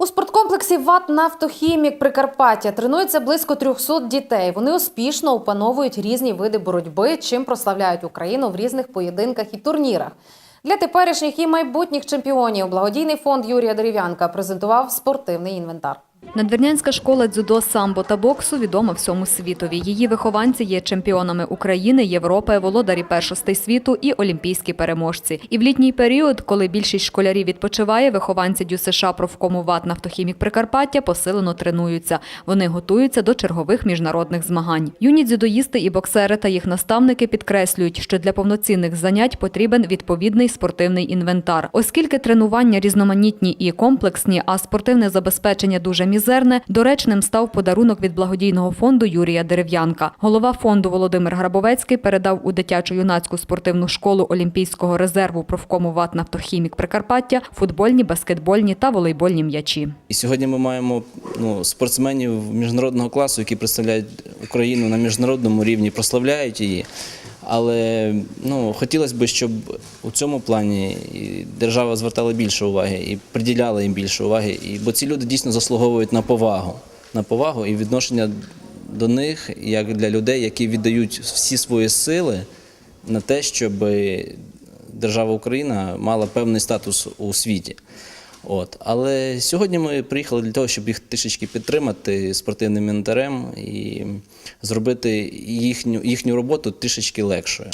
У спорткомплексі ВАТ «Нафтохімік» Прикарпаття тренується близько 300 дітей. Вони успішно опановують різні види боротьби, чим прославляють Україну в різних поєдинках і турнірах. Для теперішніх і майбутніх чемпіонів благодійний фонд Юрія Дерев'янка презентував спортивний інвентар. Надвірнянська школа дзюдо, самбо та боксу відома всьому світові. Її вихованці є чемпіонами України, Європи, володарі першостей світу і олімпійські переможці. І в літній період, коли більшість школярів відпочиває, вихованці ДЮСШ профкому ВАТ «Нафтохімік Прикарпаття посилено тренуються. Вони готуються до чергових міжнародних змагань. Юні дзюдоїсти і боксери та їх наставники підкреслюють, що для повноцінних занять потрібен відповідний спортивний інвентар. Оскільки тренування різноманітні і комплексні, а спортивне забезпечення дуже мізерне, доречним став подарунок від благодійного фонду Юрія Дерев'янка. Голова фонду Володимир Грабовецький передав у дитячо-юнацьку спортивну школу Олімпійського резерву профкому ВАТ «Нафтохімік Прикарпаття футбольні, баскетбольні та волейбольні м'ячі. І сьогодні ми маємо ну, спортсменів міжнародного класу, які представляють Україну на міжнародному рівні, прославляють її. Але ну, хотілося б, щоб у цьому плані держава звертала більше уваги і приділяла їм більше уваги. І, бо ці люди дійсно заслуговують на повагу, на повагу і відношення до них як для людей, які віддають всі свої сили на те, щоб держава Україна мала певний статус у світі. От. Але сьогодні ми приїхали для того, щоб їх трішечки підтримати спортивним інтерем і зробити їхню, їхню роботу трішечки легшою.